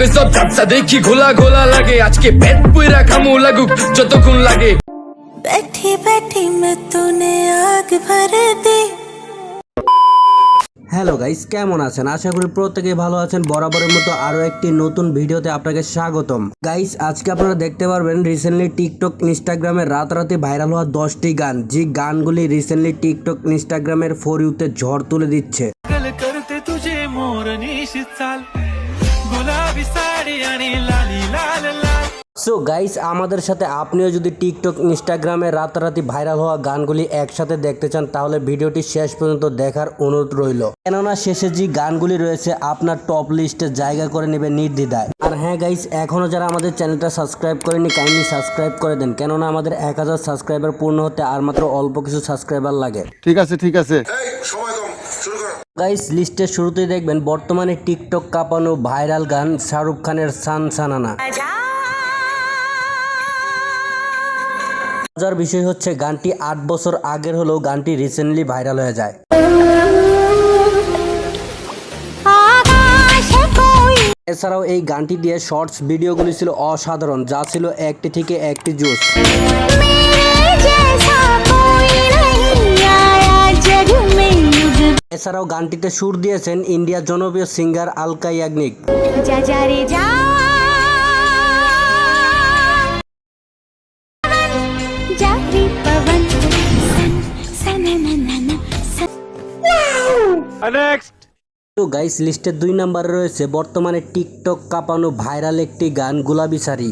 হবে সব ঝাপসা দেখি ঘোলা ঘোলা লাগে আজকে পেট পুইরা খামু লাগুক যতক্ষণ লাগে बैठी बैठी मैं तूने आग भर दी হ্যালো গাইস কেমন আছেন আশা করি প্রত্যেকেই ভালো আছেন বরাবরের মতো আরো একটি নতুন ভিডিওতে আপনাকে স্বাগতম গাইস আজকে আপনারা দেখতে পারবেন রিসেন্টলি টিকটক ইনস্টাগ্রামে রাতারাতি ভাইরাল হওয়া দশটি গান যে গানগুলি রিসেন্টলি টিকটক ইনস্টাগ্রামের ফর ইউতে ঝড় তুলে দিচ্ছে সো গাইস আমাদের সাথে আপনিও যদি টিকটক ইনস্টাগ্রামে রাতারাতি ভাইরাল হওয়া গানগুলি একসাথে দেখতে চান তাহলে ভিডিওটি শেষ পর্যন্ত দেখার অনুরোধ রইল। কেননা শেষে যে গানগুলি রয়েছে আপনার টপ লিস্টে জায়গা করে নেবে নির্দ্বিধায়। আর হ্যাঁ গাইস এখনও যারা আমাদের চ্যানেলটা সাবস্ক্রাইব করেনি কাইন্ডলি সাবস্ক্রাইব করে দেন। কেননা আমাদের এক হাজার সাবস্ক্রাইবার পূর্ণ হতে আর মাত্র অল্প কিছু সাবস্ক্রাইবার লাগে। ঠিক আছে ঠিক আছে। সময় গাইস, লিস্টের শুরুতেই দেখবেন বর্তমানে টিকটক কাঁপানো ভাইরাল গান শাহরুখ খানের সান সানানা। মজার বিষয় হচ্ছে গানটি আট বছর আগের হলেও গানটি রিসেন্টলি ভাইরাল হয়ে যায়। এছাড়াও এই গানটি দিয়ে শর্টস ভিডিওগুলি ছিল অসাধারণ, যা ছিল একটি থেকে একটি জোস এছাড়াও গানটিতে সুর দিয়েছেন ইন্ডিয়ার জনপ্রিয় সিঙ্গার আলকা ইয়াগনিক তো গাইস লিস্টের দুই নম্বরে রয়েছে বর্তমানে টিকটক কাঁপানো ভাইরাল একটি গান গুলাবি শাড়ি।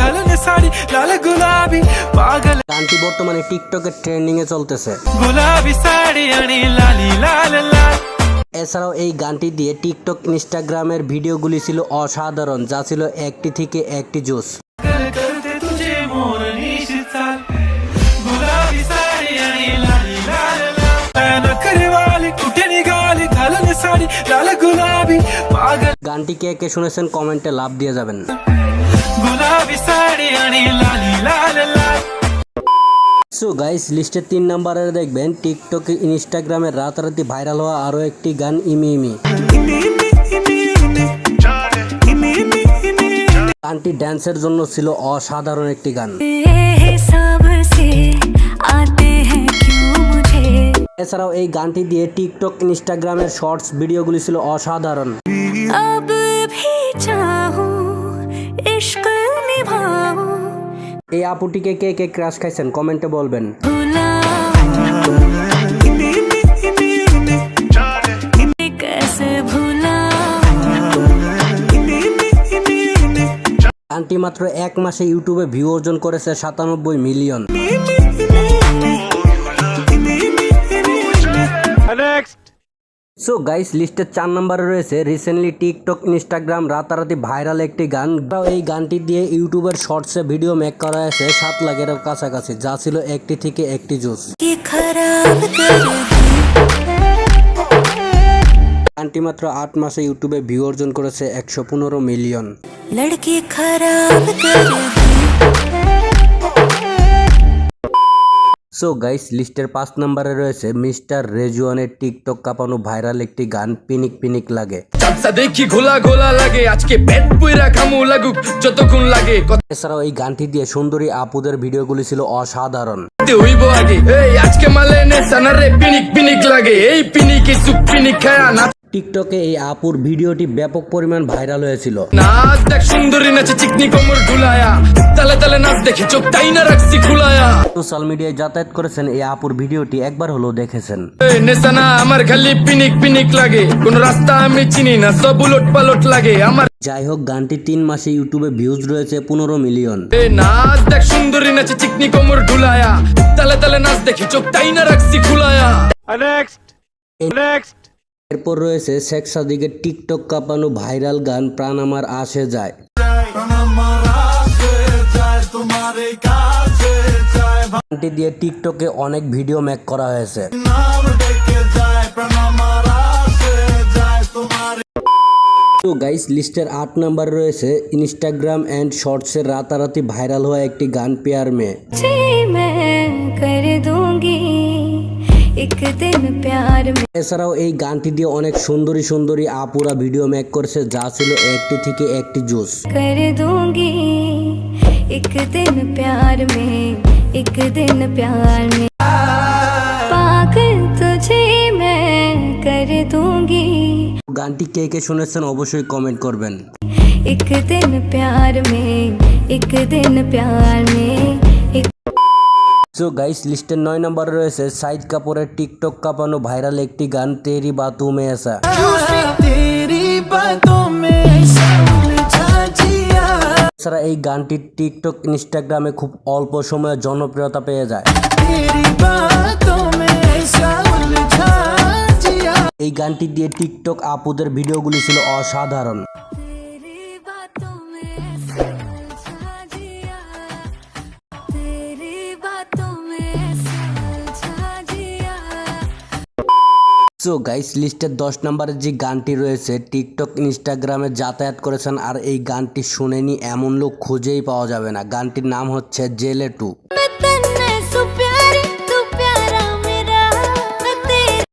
কালনে শাড়ি লাল গোলাপি পাগল। গানটি বর্তমানে টিকটকের ট্রেন্ডিং এ চলতেছে আনি লালি লাল লাল। এছাড়াও এই গানটি দিয়ে টিকটক ইনস্টাগ্রামের ভিডিওগুলি ছিল অসাধারণ যা ছিল একটি থেকে একটি জোস। গানটি কে কে শুনেছেন কমেন্টে লাভ দিয়ে যাবেন। गुलाबी साडी आणि लाली लाल लाल সো গাইস লিস্টের তিন নম্বরে দেখবেন টিকটকে ইনস্টাগ্রামে রাতারাতি ভাইরাল হওয়া আরও একটি গান ইমি ইমি গানটি ড্যান্সের জন্য ছিল অসাধারণ একটি গান सब से आते हैं क्यों मुझे এছাড়াও এই গানটি দিয়ে টিকটক ইনস্টাগ্রামের শর্টস ভিডিওগুলি ছিল অসাধারণ এই আপুটিকে কে কে ক্রাশ খাইছেন? কমেন্টে বলবেন। আন্টি মাত্র এক মাসে ইউটিউবে ভিউ অর্জন করেছে সাতানব্বই মিলিয়ন সো গাইস লিস্টের চার নম্বরে রয়েছে রিসেন্টলি টিকটক ইনস্টাগ্রাম রাতারাতি ভাইরাল একটি গান। এই গানটি দিয়ে ইউটিউবের শর্টসে ভিডিও মেক করা হয়েছে সাত লাখের কাছাকাছি যা ছিল একটি থেকে একটি জোস গানটি মাত্র আট মাসে ইউটিউবে ভিউ অর্জন করেছে একশো পনেরো মিলিয়ন। লড়কি খারাপ সো গাইস লিস্টের পাঁচ নম্বরে রয়েছে মিস্টার রেজুয়ানের টিকটক কাঁপানো ভাইরাল একটি গান পিনিক পিনিক লাগে। দেখি ঘোলা ঘোলা লাগে আজকে পেট পুইরা খামু লাগুক যতক্ষণ লাগে এছাড়াও এই গানটি দিয়ে সুন্দরী আপুদের ভিডিওগুলি ছিল অসাধারণ। হইব আগে এই আজকে মালে নে সানারে পিনিক পিনিক লাগে এই পিনিকে সুপ পিনিক খায়া না টিকটকে এই আপুর ভিডিওটি ব্যাপক পরিমাণ ভাইরাল হয়েছিল। নাচ দেখ সুন্দরী নাচে চিকনি কোমর ঝুলায়া তালে তালে নাচ চোখ তাই না রাখছি খুলায়া। সোশ্যাল মিডিয়ায় যাতায়াত করেছেন এই আপুর ভিডিওটি একবার হলো দেখেছেন। আমার খালি পিনিক পিনিক লাগে। কোন রাস্তা আমি চিনি না সব উলট পালট লাগে। আমার যাই হোক গানটি তিন মাসে ইউটিউবে ভিউজ রয়েছে পনেরো মিলিয়ন। নাচ দেখ সুন্দরী নাচে চিকনি কোমর ঢুলায়া। তালে তালে নাচ দেখি চোখ তাই না রাখছি খুলায়া। নেক্সট নেক্সট এরপর রয়েছে শেখ সাদিকের টিকটক কাঁপানো ভাইরাল গান, প্রাণ আমার আসে যায়। গানটি দিয়ে টিকটকে অনেক ভিডিও মেক করা হয়েছে। তো গাইস, লিস্টের আট নাম্বার রয়েছে ইনস্টাগ্রাম অ্যান্ড শর্টসের রাতারাতি ভাইরাল হওয়া একটি গান, পেয়ার মে। এছাড়াও এই গানটি দিয়ে অনেক সুন্দরী সুন্দরী আপুরা ভিডিও মেক করেছে যা ছিল একটি থেকে একটি জুস कर दूंगी एक दिन प्यार में एक दिन प्यार में पागल तुझे मैं कर दूंगी গানটি কে কে শুনেছেন অবশ্যই কমেন্ট করবেন एक दिन प्यार में एक दिन प्यार में एक সো গাইস লিস্টের নয় নম্বরে রয়েছে সাইদ কাপুরের টিকটক কাঁপানো ভাইরাল একটি গান, তেরি বাতু মে আসা এছাড়া এই গানটি টিকটক, ইনস্টাগ্রামে খুব অল্প সময়ে জনপ্রিয়তা পেয়ে যায়। এই গানটি দিয়ে টিকটক আপুদের ভিডিওগুলি ছিল অসাধারণ। সো গাইস, লিস্টের দশ নম্বরের যে গানটি রয়েছে, টিকটক, ইনস্টাগ্রামে যাতায়াত করেছেন আর এই গানটি শুনেনি এমন লোক খুঁজেই পাওয়া যাবে না। গানটির নাম হচ্ছে জেলে টু।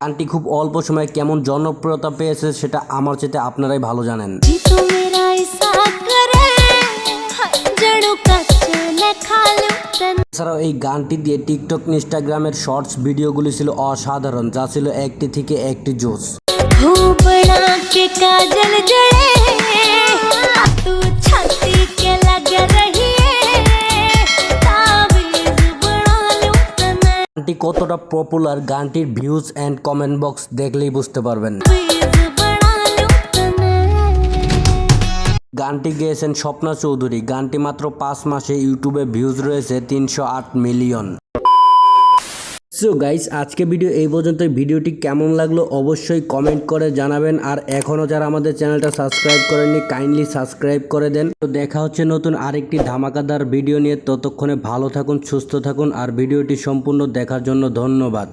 গানটি খুব অল্প সময়ে কেমন জনপ্রিয়তা পেয়েছে সেটা আমার চেতে আপনারাই ভালো জানেন। এছাড়াও এই গানটি দিয়ে টিকটক ইনস্টাগ্রামের শর্টস ভিডিওগুলি ছিল অসাধারণ যা ছিল একটি থেকে একটি জোস গানটি কতটা পপুলার গানটির ভিউজ অ্যান্ড কমেন্ট বক্স দেখলেই বুঝতে পারবেন। গানটি গেয়েছেন স্বপ্না চৌধুরী। গানটি মাত্র পাঁচ মাসে ইউটিউবে ভিউজ রয়েছে তিনশো আট মিলিয়ন। সো গাইস আজকে ভিডিও এই পর্যন্ত ভিডিওটি কেমন লাগল অবশ্যই কমেন্ট করে জানাবেন। আর এখনও যারা আমাদের চ্যানেলটা সাবস্ক্রাইব করেননি কাইন্ডলি সাবস্ক্রাইব করে দেন। তো দেখা হচ্ছে নতুন আরেকটি ধামাকাদার ভিডিও নিয়ে। ততক্ষণে ভালো থাকুন, সুস্থ থাকুন। আর ভিডিওটি সম্পূর্ণ দেখার জন্য ধন্যবাদ।